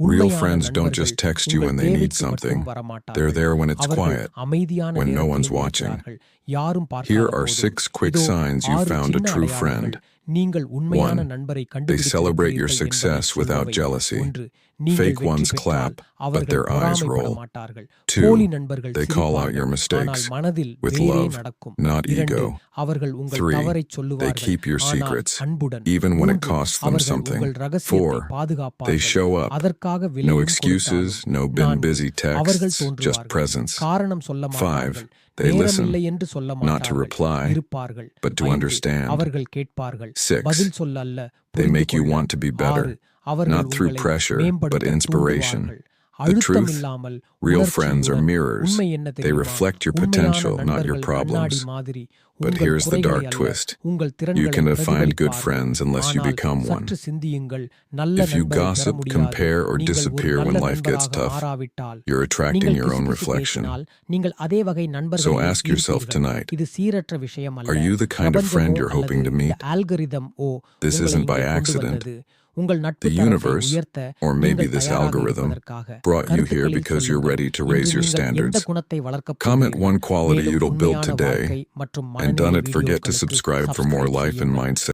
Real friends don't just text you when they need something. They're there when it's quiet, when no one's watching. Here are six quick signs you found a true friend. நீங்கள் உண்மையான One, நண்பரை They celebrate your கண்டுபிடித்திருக்கிறீர்கள் success என்பதை without சொல்பவை. jealousy. ஒன்று, நீங்கள் Fake வெற்றி ones பெற்றால் clap, but அவர்கள் their eyes பொறாமைப்பட roll. மாட்டார்கள். Two, போலி நண்பர்கள் they call out சிரிப்பார்கள். your mistakes ஆனால் மனதில் with வேறே love, நடக்கும். not இரண்டு, ego. அவர்கள் உங்கள் Three, தவறைச் They சொல்லுவார்கள். keep your ஆனால் secrets, அன்புடன். even when it மூன்று, costs them அவர்கள் something. உங்கள் ரகசியத்தை Four, they பாதுகாப்பார்கள். show up. அதற்காக No விலையும் excuses, கொடுத்தாலும். no been நான்கு, busy அவர்கள் texts, just தோன்றுவார்கள். presence. காரணம் சொல்ல Five, மாட்டார்கள் they listen, நேரமில்லை என்று சொல்ல not to மாட்டார்கள் reply, இருப்பார்கள் but to ஐந்து, understand. Six, they make you want to be better, not through pressure, but inspiration. The truth, real friends are mirrors. They reflect your potential, not your problems. But here's the dark twist. You cannot find good friends unless you become one. If you gossip, compare, or disappear when life gets tough, you're attracting your own reflection. So ask yourself tonight, are you the kind of friend you're hoping to meet? This isn't by accident. வந்தது. உங்கள் நட்பு The தரத்தை universe, உயர்த்த or maybe நீங்கள் this தயாராக algorithm, இருப்பதற்காக brought you here கருத்துக்களில் because you're சொல்லுங்கள். ready to இன்று raise your நீங்கள் எந்த standards. குணத்தை வளர்க்கப் Comment போகிறீர்கள்? one quality மேலும் you'll build உண்மையான today, வாழ்க்கை மற்றும் and மனநிலை don't forget to வீடியோக்களுக்கு subscribe for more subscribe life and செய்யுங்கள். mindset.